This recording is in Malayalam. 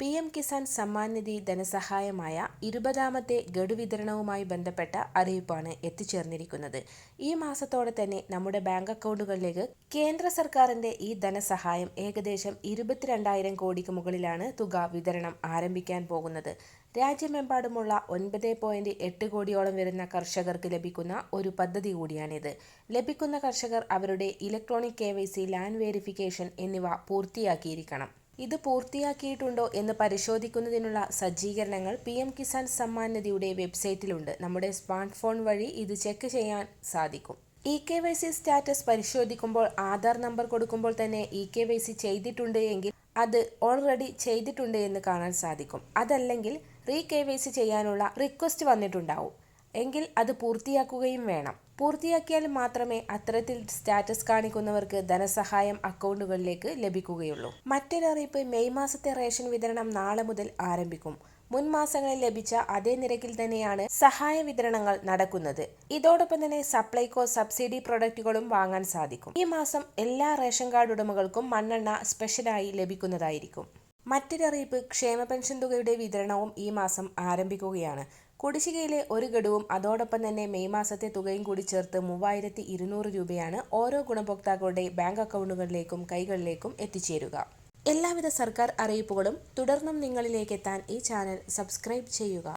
പി എം കിസാൻ സമ്മാൻ നിധി ധനസഹായമായ ഇരുപതാമത്തെ ഗഡു വിതരണവുമായി ബന്ധപ്പെട്ട അറിയിപ്പാണ് എത്തിച്ചേർന്നിരിക്കുന്നത്. ഈ മാസത്തോടെ തന്നെ നമ്മുടെ ബാങ്ക് അക്കൗണ്ടുകളിലേക്ക് കേന്ദ്ര സർക്കാരിന്റെ ഈ ധനസഹായം ഏകദേശം ഇരുപത്തിരണ്ടായിരം കോടിക്ക് മുകളിലാണ് തുക വിതരണം ആരംഭിക്കാൻ പോകുന്നത്. രാജ്യമെമ്പാടുമുള്ള ഒൻപത് പോയിന്റ് എട്ട് കോടിയോളം വരുന്ന കർഷകർക്ക് ലഭിക്കുന്ന ഒരു പദ്ധതി കൂടിയാണിത്. ലഭിക്കുന്ന കർഷകർ അവരുടെ electronic K Y C land verification എന്നിവ പൂർത്തിയാക്കിയിരിക്കണം. ഇത് പൂർത്തിയാക്കിയിട്ടുണ്ടോ എന്ന് പരിശോധിക്കുന്നതിനുള്ള സജ്ജീകരണങ്ങൾ പി എം കിസാൻ സമ്മാൻ നിധിയുടെ വെബ്സൈറ്റിലുണ്ട്. നമ്മുടെ സ്മാർട്ട് ഫോൺ വഴി ഇത് ചെക്ക് ചെയ്യാൻ സാധിക്കും. E K Y C status പരിശോധിക്കുമ്പോൾ ആധാർ നമ്പർ കൊടുക്കുമ്പോൾ തന്നെ ഇ കെ വൈ സി ചെയ്തിട്ടുണ്ട് എങ്കിൽ അത് ഓൾറെഡി ചെയ്തിട്ടുണ്ട് എന്ന് കാണാൻ സാധിക്കും. അതല്ലെങ്കിൽ റീ കെ വൈ സി ചെയ്യാനുള്ള റിക്വസ്റ്റ് വന്നിട്ടുണ്ടാവും. എങ്കിൽ അത് പൂർത്തിയാക്കുകയും വേണം. പൂർത്തിയാക്കിയാൽ മാത്രമേ അത്തരത്തിൽ സ്റ്റാറ്റസ് കാണിക്കുന്നവർക്ക് ധനസഹായം അക്കൗണ്ടുകളിലേക്ക് ലഭിക്കുകയുള്ളൂ. മറ്റൊരറിയിപ്പ് മെയ് മാസത്തെ റേഷൻ വിതരണം നാളെ മുതൽ ആരംഭിക്കും. മുൻ മാസങ്ങളിൽ ലഭിച്ച അതേ നിരക്കിൽ തന്നെയാണ് സഹായ വിതരണങ്ങൾ നടക്കുന്നത്. ഇതോടൊപ്പം തന്നെ സപ്ലൈകോ സബ്സിഡി പ്രൊഡക്റ്റുകളും വാങ്ങാൻ സാധിക്കും. ഈ മാസം എല്ലാ റേഷൻ കാർഡ് ഉടമകൾക്കും മണ്ണെണ്ണ സ്പെഷ്യലായി ലഭിക്കുന്നതായിരിക്കും. മറ്റൊരറിയിപ്പ് ക്ഷേമ പെൻഷൻ തുകയുടെ വിതരണവും ഈ മാസം ആരംഭിക്കുകയാണ്. കുടിശ്ശികയിലെ ഒരു ഗഡുവും അതോടൊപ്പം തന്നെ മെയ് മാസത്തെ തുകയും കൂടി ചേർത്ത് മൂവായിരത്തി ഇരുന്നൂറ് രൂപയാണ് ഓരോ ഗുണഭോക്താക്കളുടെ ബാങ്ക് അക്കൗണ്ടുകളിലേക്കും കൈകളിലേക്കും എത്തിച്ചേരുക. എല്ലാവിധ സർക്കാർ അറിയിപ്പുകളും തുടർന്നും നിങ്ങളിലേക്ക് എത്താൻ ഈ ചാനൽ സബ്സ്ക്രൈബ് ചെയ്യുക.